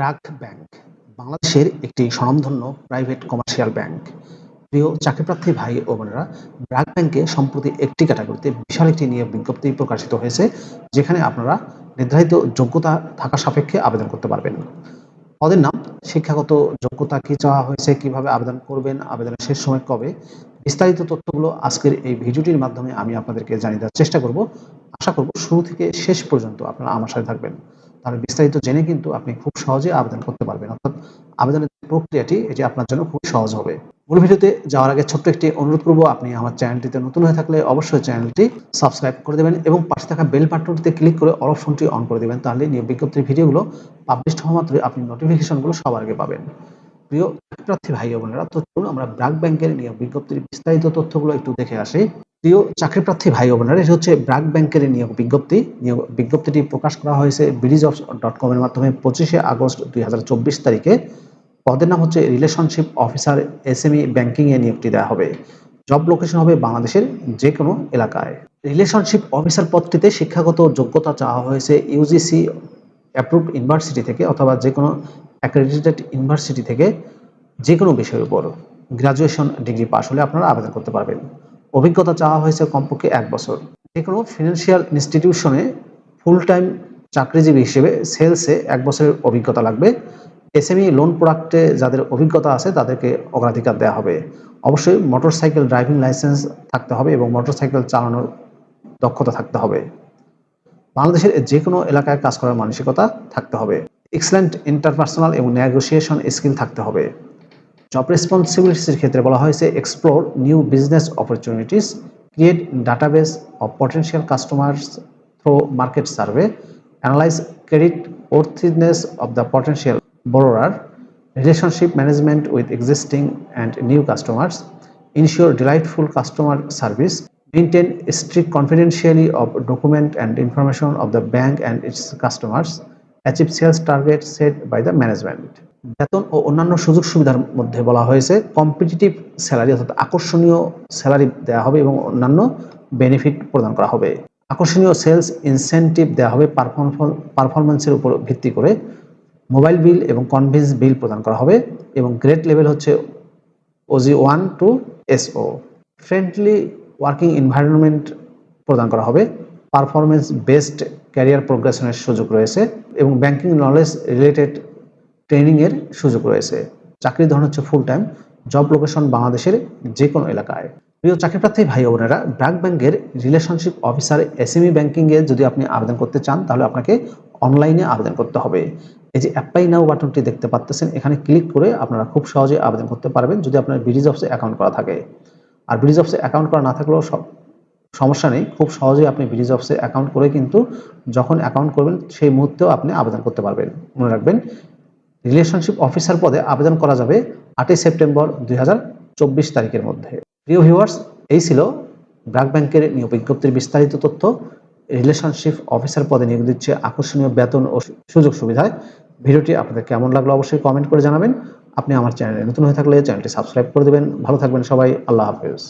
BRAC bank, বাংলাদেশের একটি স্বনামধন্য প্রাইভেট কমার্শিয়াল ব্যাংক। প্রিয় চাকরিপ্রার্থী ভাই ও বোনেরা ব্র্যাক ব্যাংকে সম্প্রতি একটি ক্যাটাগরিতে বিশাল একটি নিয়োগ বিজ্ঞপ্তি প্রকাশিত হয়েছে, যেখানে আপনারা নির্ধারিত যোগ্যতা থাকা সাপেক্ষে আবেদন করতে পারবেন। পদের নাম, শিক্ষাগত যোগ্যতা কি চাওয়া হয়েছে, কীভাবে আবেদন করবেন, আবেদনের শেষ সময় কবে, বিস্তারিত তথ্যগুলো আজকের এই ভিডিওটির মাধ্যমে আমি আপনাদেরকে জানিয়ে দেওয়ার চেষ্টা করব। আশা করব শুরু থেকে শেষ পর্যন্ত আপনারা আমার সাথে থাকবেন। তাহলে বিস্তারিত জেনে কিন্তু আপনি খুব সহজে আবেদন করতে পারবেন। অর্থাৎ আবেদনের প্রক্রিয়াটি এটি আপনার জন্য খুব সহজ হবে। মূল ভিডিওতে যাওয়ার আগে ছোট্ট একটি অনুরোধ করব, আপনি আমার চ্যানেলটিতে নতুন হয়ে থাকলে অবশ্যই চ্যানেলটি সাবস্ক্রাইব করে দেবেন এবং পাশে থাকা বেল বাটনটিতে ক্লিক করে অল অপশনটি অন করে দেবেন। তাহলে নিয়োগ বিজ্ঞপ্তির ভিডিওগুলো পাবলিশ হওয়া মাত্রই আপনি নোটিফিকেশনগুলো সবার আগে পাবেন। প্রিয় প্রার্থী ভাই বোনেরা, তো চলুন আমরা ব্র্যাক ব্যাংকের নিয়োগ বিজ্ঞপ্তির বিস্তারিত তথ্যগুলো একটু দেখে আসি। প্রিয় চাকরি প্রার্থী ভাই বোনেরা, এটি হচ্ছে ব্র্যাক ব্যাংকের নিয়োগ বিজ্ঞপ্তি। নিয়োগ বিজ্ঞপ্তিটি প্রকাশ করা হয়েছে ব্রিজ অফ ডট কমের মাধ্যমে পঁচিশে আগস্ট দুই হাজার চব্বিশ তারিখে। পদের নাম হচ্ছে relationship officer S SME banking এ নিয়োগটি দেওয়া হবে। জব লোকেশন হবে বাংলাদেশের যে কোনো এলাকায়। রিলেশনশিপ অফিসার পদটিতে শিক্ষাগত যোগ্যতা চাওয়া হয়েছে ইউজিসি অ্যাপ্রুভড ইউনিভার্সিটি থেকে অথবা যে কোনো অ্যাক্রেডিটেড ইউনিভার্সিটি থেকে যে কোনো বিষয়ের উপর। গ্রাজুয়েশন ডিগ্রি পাশ হলে আপনারা আবেদন করতে পারবেন। অভিজ্ঞতা চাওয়া হয়েছে কমপক্ষে এক বছর। যে কোনো ফিনান্সিয়াল ইনস্টিটিউশনে ফুল টাইম চাকরিজীবী হিসেবে সেলসে এক বছরের অভিজ্ঞতা লাগবে। এসএমই লোন প্রোডাক্টে যাদের অভিজ্ঞতা আছে তাদেরকে অগ্রাধিকার দেওয়া হবে। অবশ্যই মোটরসাইকেল ড্রাইভিং লাইসেন্স থাকতে হবে এবং মোটরসাইকেল চালানোর দক্ষতা থাকতে হবে। বাংলাদেশের যে কোনো এলাকায় কাজ করার মানসিকতা থাকতে হবে। এক্সেলেন্ট ইন্টারপার্সোনাল এবং নেগোসিয়েশন স্কিল থাকতে হবে। জব রেসপন্সিবিলিটিসের ক্ষেত্রে বলা হয়েছে explore new business opportunities create database of potential customers through market survey analyse credit worthiness of the potential borrower relationship management with existing and new customers ensure delightful customer service maintain strict confidentiality of document and information of the bank and its customers achieve sales target set by the management বেতন ও অন্যান্য সুযোগ সুবিধার মধ্যে বলা হয়েছে competitive salary অর্থাৎ আকর্ষণীয় স্যালারি দেওয়া হবে এবং অন্যান্য বেনিফিট প্রদান করা হবে। আকর্ষণীয় সেলস ইনসেন্টিভ দেওয়া হবে পারফরমেন্সের উপর ভিত্তি করে। মোবাইল বিল এবং কনভিন্স বিল প্রদান করা হবে এবং গ্রেড লেভেল হচ্ছে OG one two SO friendly working environment প্রদান করা হবে। পারফরমেন্স বেসড ক্যারিয়ার প্রোগ্রেশনের সুযোগ রয়েছে এবং ব্যাংকিং নলেজ রিলেটেড ট্রেনিংয়ের সুযোগ রয়েছে। চাকরির ধরন হচ্ছে ফুল টাইম জব লোকেশন বাংলাদেশের যে কোনো এলাকায়। প্রিয় চাকরিপ্রার্থী ভাই বোনেরা, ব্র্যাক ব্যাংকের রিলেশনশিপ অফিসার এসএমই ব্যাংকিংয়ে যদি আপনি আবেদন করতে চান, তাহলে আপনাকে অনলাইনে আবেদন করতে হবে। এই যে অ্যাপ্লাই নাও বাটনটি দেখতে পাচ্ছেন, এখানে ক্লিক করে আপনারা খুব সহজে আবেদন করতে পারবেন যদি আপনার ব্রিজ অফসে অ্যাকাউন্ট করা থাকে। আর ব্রিজ অফসে অ্যাকাউন্ট করা না থাকলেও সব সমস্যা নেই, খুব সহজেই আপনি ব্রিজ অফসে অ্যাকাউন্ট করে কিন্তু যখন অ্যাকাউন্ট করবেন, সেই মুহূর্তেও আপনি আবেদন করতে পারবেন। মনে রাখবেন রিলেশনশিপ অফিসার পদে আবেদন করা যাবে আটই সেপ্টেম্বর দুই হাজার চব্বিশ তারিখের মধ্যে। প্রিয় ভিউয়ার্স এই ছিল ব্র্যাক ব্যাংকের নিয়োগ বিজ্ঞপ্তির বিস্তারিত তথ্য। রিলেশনশিপ অফিসার পদে নিয়োগ দিচ্ছে আকর্ষণীয় বেতন ও সুযোগ সুবিধায়। ভিডিওটি আপনাদের কেমন লাগল অবশ্যই কমেন্ট করে জানাবেন। আপনি আমার চ্যানেলে নতুন হয়ে থাকলে চ্যানেলটি সাবস্ক্রাইব করে দেবেন। ভালো থাকবেন সবাই। আল্লাহ হাফেজ।